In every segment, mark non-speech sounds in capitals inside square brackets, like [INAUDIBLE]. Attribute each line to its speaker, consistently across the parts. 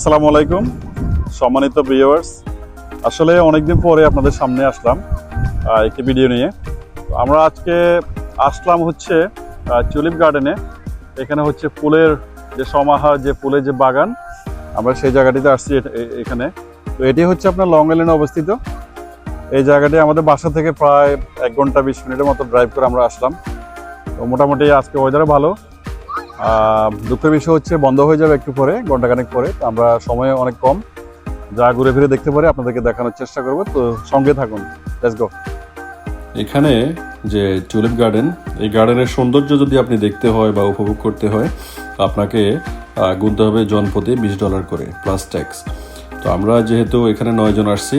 Speaker 1: আসসালামু আলাইকুম, সম্মানিত ভিউয়ার্স আসলে অনেকদিন পরে আপনাদের সামনে আসলাম একটি ভিডিও নিয়ে। আমরা আজকে আসলাম হচ্ছে চুলিপ গার্ডেনে এখানে হচ্ছে ফুলের যে সমাহার, যে ফুলের যে বাগান, আমরা সেই জায়গাটিতে আসছি এখানে। তো এটি হচ্ছে আপনার লং আইল্যান্ডে অবস্থিত। এই জায়গাটি আমাদের বাসা থেকে প্রায় এক ঘণ্টা বিশ মিনিটের মতো ড্রাইভ করে আমরা আসলাম। তো মোটামুটি আজকে ওয়েদারও ভালো। দুঃখের বিষয় হচ্ছে বন্ধ হয়ে যাবে একটু পরে ঘন্টাখানেক পরে। আমরা সময় অনেক কম। যা ঘুরে ফিরে দেখতে পারি, আপনাদেরকে দেখানোর চেষ্টা করব। তো সঙ্গে থাকুন।
Speaker 2: এখানে যে টুলিপ গার্ডেন এই গার্ডেনের সৌন্দর্য যদি আপনি দেখতে হয় বা উপভোগ করতে হয়, আপনাকে গুনতে হবে জন প্রতি বিশ ডলার করে প্লাস ট্যাক্স তো আমরা যেহেতু এখানে নয় জন আসছি,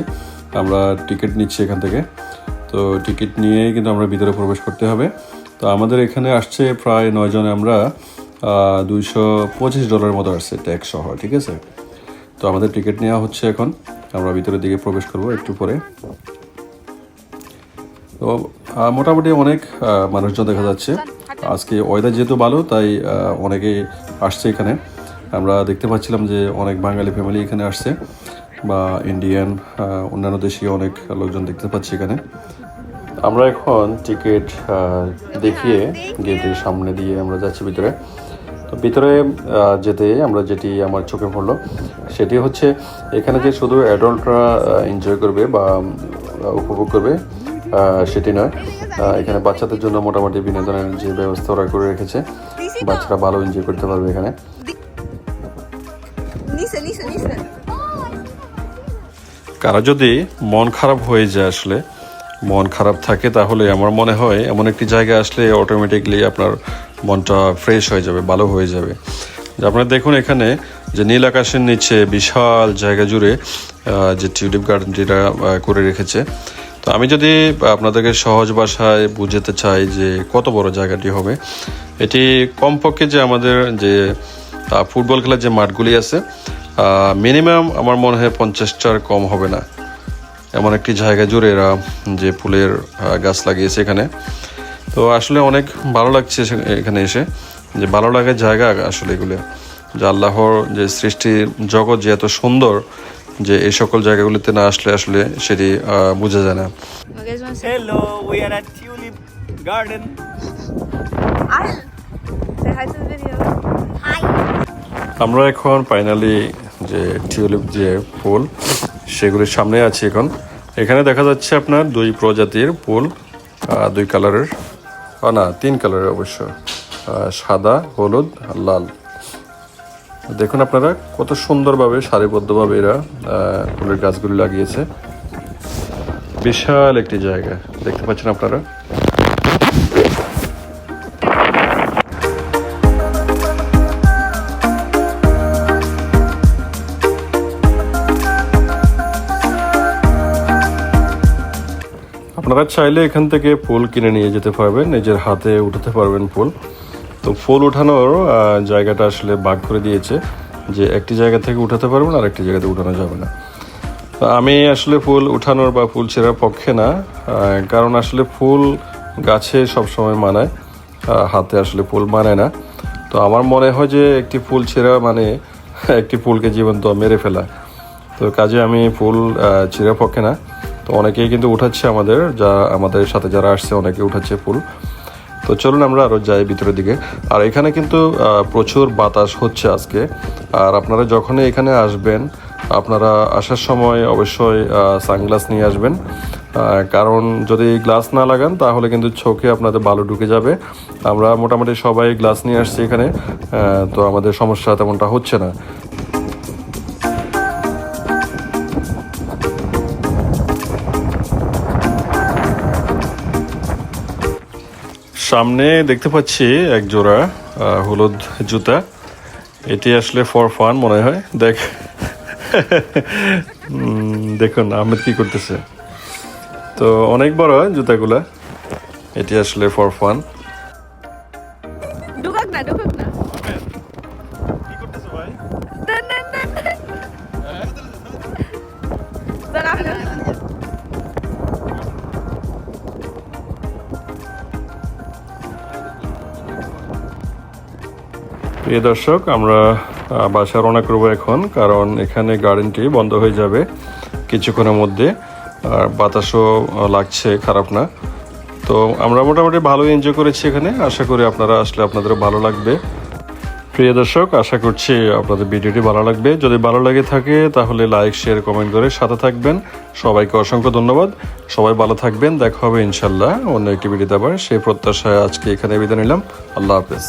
Speaker 2: আমরা টিকিট নিচ্ছি এখান থেকে। তো টিকিট নিয়ে কিন্তু আমরা ভিতরে প্রবেশ করতে হবে। তো আমাদের এখানে আসছে প্রায় নয় জনে আমরা দুইশো পঁচিশ ডলার মতো আসছে ট্যাক্স সহ, ঠিক আছে? তো আমাদের টিকিট নেওয়া হচ্ছে এখন। আমরা ভিতরের দিকে প্রবেশ করব একটু পরে। তো মোটামুটি অনেক মানুষজন দেখা যাচ্ছে। আজকে ওয়েদার যেহেতু ভালো, তাই অনেকেই আসছে এখানে। আমরা দেখতে পাচ্ছিলাম যে অনেক বাঙালি ফ্যামিলি এখানে আসছে। বা ইন্ডিয়ান অন্যান্য দেশীয় অনেক লোকজন দেখতে পাচ্ছি এখানে। আমরা এখন টিকিট দেখিয়ে গেটের সামনে দিয়ে আমরা যাচ্ছি ভিতরে। তো ভিতরে যেতে আমরা যেটি আমার চোখে পড়ল সেটি হচ্ছে এখানে যে শুধু অ্যাডাল্টরা এনজয় করবে বা উপভোগ করবে সেটি নয় এখানে বাচ্চাদের জন্য মোটামুটি বিনোদনের যে ব্যবস্থা ওরা করে রেখেছে বাচ্চারা ভালো এনজয় করতে পারবে এখানে. কারও যদি মন খারাপ হয়ে যায় আসলে মন খারাপ থাকে তাহলে আমার মনে হয় এমন একটি জায়গায় আসলে অটোমেটিকলি আপনার মনটা ফ্রেশ হয়ে যাবে ভালো হয়ে যাবে। আপনারা দেখুন এখানে যে নীল আকাশের নিচে বিশাল জায়গা জুড়ে যে টিউলিপ গার্ডেন যেটা আহ, করে রেখেছে। তো আমি যদি আপনাদেরকে সহজ ভাষায় বুঝাতে চাই যে কত বড় জায়গাটি হবে এটি কমপক্ষে যে আমাদের যে ফুটবল খেলার যে মাঠগুলি আছে মিনিমাম আমার মনে হয় পঞ্চাশটার কম হবে না। এমন একটি জায়গা জুড়ে এরা যে ফুলের গাছ লাগিয়েছে এখানে। তো আসলে অনেক ভালো লাগছে সে- এখানে এসে যে ভালো লাগার জায়গা আসলে এগুলো। যে আল্লাহর যে সৃষ্টির জগৎ যে এত সুন্দর যে এই সকল জায়গাগুলিতে না আসলে আসলে সেটি আহ, বোঝা যায় না. আমরা এখন ফাইনালি যে টিউলিপ যে ফুল সেগুলির সামনে আছি এখন। এখানে দেখা যাচ্ছে আপনার দুই প্রজাতির ফুল আহ, দুই কালারের না, তিন কালারের অবশ্য। সাদা, হলুদ, লাল। দেখুন আপনারা, কত সুন্দরভাবে, সারিবদ্ধভাবে এরা ফুলের গাছগুলি লাগিয়েছে। বিশাল একটি জায়গা। দেখতে পাচ্ছেন আপনারা? আপনারা চাইলে এখান থেকে ফুল কিনে নিয়ে যেতে পারবেন, নিজের হাতে উঠাতে পারবেন ফুল। তো ফুল উঠানোর জায়গাটা আসলে ভাগ করে দিয়েছে যে একটি জায়গা থেকে উঠাতে পারবেন আর একটি জায়গাতে উঠানো যাবে না। আমি আসলে ফুল উঠানোর বা ফুল ছেঁড়ার পক্ষে না কারণ আসলে ফুল গাছে সবসময় মানায় হাতে আসলে ফুল মানায় না। তো আমার মনে হয় যে একটি ফুল ছেঁড়া মানে একটি ফুলকে জীবন্ত মেরে ফেলা। তো কাজে আমি ফুল ছিঁড়ার পক্ষে না। তো অনেকেই কিন্তু উঠাচ্ছে আমাদের, যা আমাদের সাথে যারা আসছে অনেকে উঠাচ্ছে ফুল। তো চলুন আমরা আরও যাই ভিতরের দিকে। আর এখানে কিন্তু প্রচুর বাতাস হচ্ছে আজকে। আর আপনারা যখনই এখানে আসবেন, আপনারা আসার সময় অবশ্যই সানগ্লাস নিয়ে আসবেন। কারণ যদি গ্লাস না লাগান, তাহলে কিন্তু চোখে আপনাদের ভালো ঢুকে যাবে। আমরা মোটামুটি সবাই গ্লাস নিয়ে আসছি এখানে। তো আমাদের সমস্যা তেমনটা হচ্ছে না। সামনে দেখতে পাচ্ছি এক জোড়া হলুদ জুতা। এটি আসলে ফর ফান মনে হয়। দেখ। [LAUGHS] দেখুন, আহমেদ কি করতেছে। তো অনেক বড় হয় জুতাগুলা। এটি আসলে ফর ফান
Speaker 3: ঢুকাক না ঢুকাক না।
Speaker 2: প্রিয় দর্শক, আমরা বাসা রওনা করব এখন, কারণ এখানে গার্ডেনটি বন্ধ হয়ে যাবে কিছুক্ষণের মধ্যে। আর বাতাসও লাগছে, খারাপ না। তো আমরা মোটামুটি ভালোই এনজয় করেছি এখানে। আশা করি আপনারা আসলে আপনাদেরও ভালো লাগবে। প্রিয় দর্শক, আশা করছি আপনাদের ভিডিওটি ভালো লাগবে। যদি ভালো লাগে থাকে, তাহলে লাইক শেয়ার কমেন্ট করে সাথে থাকবেন। সবাইকে অসংখ্য ধন্যবাদ। সবাই ভালো থাকবেন। দেখা হবে ইনশাল্লাহ অন্য একটি ভিডিওতে আবার। সেই প্রত্যাশায় আজকে এখানে বিদায় নিলাম। আল্লাহ হাফেজ।